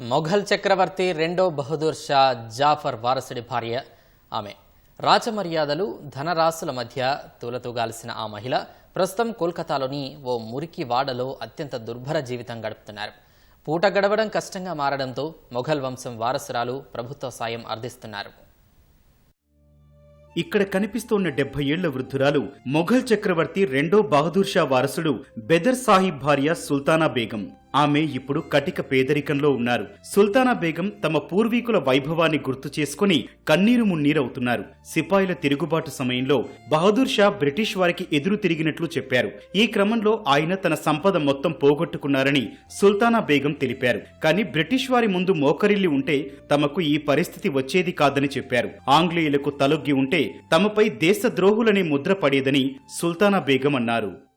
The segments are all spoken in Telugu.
మొఘల్ చక్రవర్తి రెండో బహదూర్ షా జాఫర్ వారసుడి భార్య ఆమె. రాజమర్యాదలు ధనరాశుల మధ్య తూలతూగాల్సిన ఆ మహిళ ప్రస్తుతం కోల్కతాలోని ఓ మురికి వాడలో అత్యంత దుర్భర జీవితం గడుపుతున్నారు. పూట గడవడం కష్టంగా మారడంతో మొఘల్ వంశం వారసురాలు ప్రభుత్వ సాయం అర్థిస్తున్నారు. ఇక్కడ కనిపిస్తోన్న డెబ్బై ఏళ్ళ వృద్ధురాలు మొఘల్ చక్రవర్తి రెండో బహదూర్ షా వారసుడు బెదర్ సాహిబ్ భార్య సుల్తానా బేగం. ఆమె ఇప్పుడు కటిక పేదరికంలో ఉన్నారు. సుల్తానా బేగం తమ పూర్వీకుల వైభవాన్ని గుర్తు చేసుకుని కన్నీరు మున్నీరవుతున్నారు. సిపాయిల తిరుగుబాటు సమయంలో బహదూర్ షా బ్రిటిష్ వారికి ఎదురు తిరిగినట్లు చెప్పారు. ఈ క్రమంలో ఆయన తన సంపద మొత్తం పోగొట్టుకున్నారని సుల్తానా బేగం తెలిపారు. కానీ బ్రిటిష్ వారి ముందు మోకరిల్లి ఉంటే తమకు ఈ పరిస్థితి వచ్చేది కాదని చెప్పారు. ఆంగ్లేయులకు తలొగ్గి ఉంటే తమపై దేశద్రోహులనే ముద్ర పడేదని సుల్తానా బేగం అన్నారు.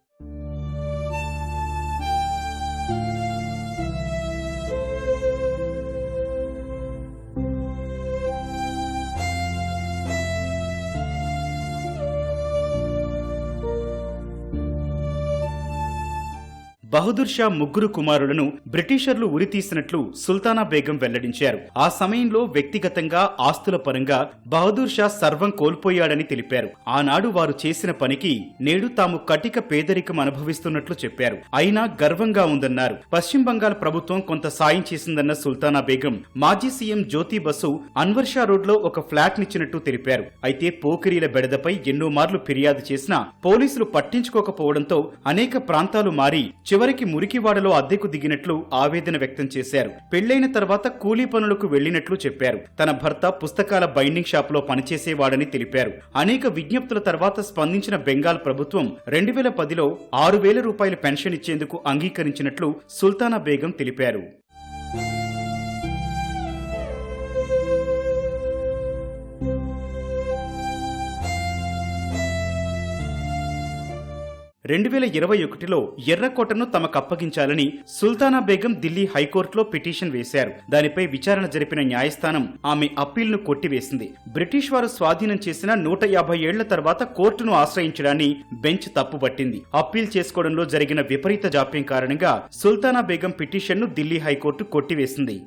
బహదూర్ షా ముగ్గురు కుమారులను బ్రిటిషర్లు ఉరితీసినట్లు సుల్తానా బేగం వెల్లడించారు. ఆ సమయంలో వ్యక్తిగతంగా ఆస్తుల పరంగా బహదూర్ షా సర్వం కోల్పోయాడని తెలిపారు. ఆనాడు వారు చేసిన పనికి నేడు తాము కటిక పేదరికం అనుభవిస్తున్నట్లు చెప్పారు. అయినా గర్వంగా ఉందన్నారు. పశ్చిమ బంగాల్ ప్రభుత్వం కొంత సాయం చేసిందన్న సుల్తానా బేగం మాజీ సీఎం జ్యోతి బసు అన్వర్ షా రోడ్లో ఒక ఫ్లాట్ నిచ్చినట్టు తెలిపారు. అయితే పోకిరీల బెడదపై ఎన్నో మార్లు ఫిర్యాదు చేసినా పోలీసులు పట్టించుకోకపోవడంతో అనేక ప్రాంతాలు మారి చివరి చివరికి మురికివాడలో అద్దెకు దిగినట్లు ఆవేదన వ్యక్తం చేశారు. పెళ్ళైన తర్వాత కూలీ పనులకు వెళ్ళినట్లు చెప్పారు. తన భర్త పుస్తకాల బైండింగ్ షాప్లో పనిచేసేవాడని తెలిపారు. అనేక విజ్ఞప్తుల తర్వాత స్పందించిన బెంగాల్ ప్రభుత్వం రెండు వేల పదిలో ఆరు వేల రూపాయల పెన్షన్ ఇచ్చేందుకు అంగీకరించినట్లు సుల్తానా బేగం తెలిపారు. రెండు వేల ఇరవై ఒకటిలో ఎర్రకోటను తమకు అప్పగించాలని సుల్తానా బేగం ఢిల్లీ హైకోర్టులో పిటిషన్ వేశారు. దానిపై విచారణ జరిపిన న్యాయస్థానం ఆమె అప్పీల్ను కొట్టివేసింది. బ్రిటిష్ వారు స్వాధీనం చేసిన నూట యాభై ఏళ్ళ తర్వాత కోర్టును ఆశ్రయించడాన్ని బెంచ్ తప్పుపట్టింది. అప్పీల్ చేసుకోవడంలో జరిగిన విపరీత జాప్యం కారణంగా సుల్తానా బేగం పిటిషన్ను ఢిల్లీ హైకోర్టు కొట్టివేసింది.